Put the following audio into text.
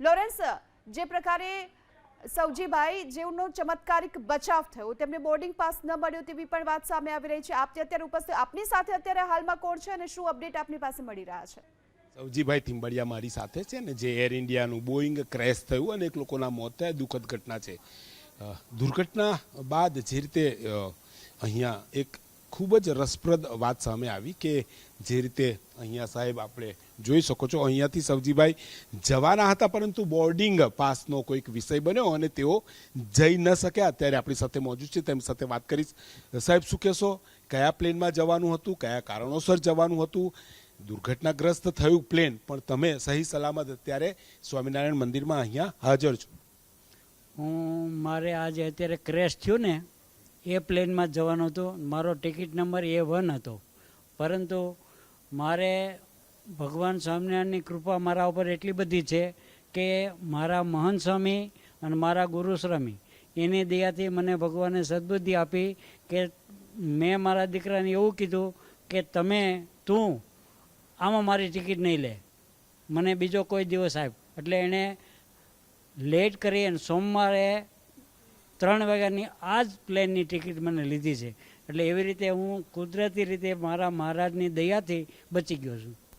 Lawrence, જે પ્રકારે સૌજીભાઈ જેઓનો ચમત્કારિક બચાવ થયો, તેમને બોર્ડિંગ પાસ ન મળ્યો તેવી પણ વાત સામે આવી રહી છે. આપની અત્યારે ઉપસ્થિત, આપની સાથે અત્યારે હાલમાં કોણ છે અને શું અપડેટ આપની પાસે મળી રહ્યા છે? સૌજીભાઈ થિંબડિયા મારી સાથે છે ને, જે એર ઇન્ડિયાનું બોઈંગ ક્રેશ થયું અને એક લોકોના મોત થયા, દુઃખદ ઘટના છે. દુર્ઘટના બાદ જે રીતે અહીંયા એક ખૂબ જ રસપ્રદ વાત સામે આવી કે જે રીતે અહીંયા સાહેબ આપણે જોઈ શકો છો, અહીંયાથી સવજીભાઈ જવાના હતા, પરંતુ બોર્ડિંગ પાસનો કોઈક વિષય બન્યો અને તેઓ જઈ ન શક્યા. અત્યારે આપણી સાથે મોજૂદ છે, તેમની સાથે વાત કરીશ. સાહેબ, શું કહેશો? કયા પ્લેનમાં જવાનું હતું? કયા કારણોસર જવાનું હતું? દુર્ઘટનાગ્રસ્ત થયું પ્લેન, પણ તમે સહી સલામત અત્યારે સ્વામિનારાયણ મંદિરમાં અહીંયા હાજર છો. હું મારે આજે અત્યારે ક્રેશ થયું ને એ પ્લેનમાં જવાનું હતું. મારો ટિકિટ નંબર એ વન હતો. પરંતુ મારે ભગવાન સ્વામિનારાયણની કૃપા મારા ઉપર એટલી બધી છે કે મારા મહંત સ્વામી અને મારા ગુરુ સ્વામી એની દયાથી મને ભગવાને સદબુદ્ધિ આપી કે મેં મારા દીકરાને એવું કીધું કે તમે તું આમાં મારી ટિકિટ નહીં લે. મને બીજો કોઈ દિવસ આપ એટલે એણે લેટ કરી અને સોમવારે ત્રણ વાગ્યાની આ જ પ્લેનની ટિકિટ મને લીધી છે. એટલે એવી રીતે હું કુદરતી રીતે મારા મહારાજની દયાથી બચી ગયો છું.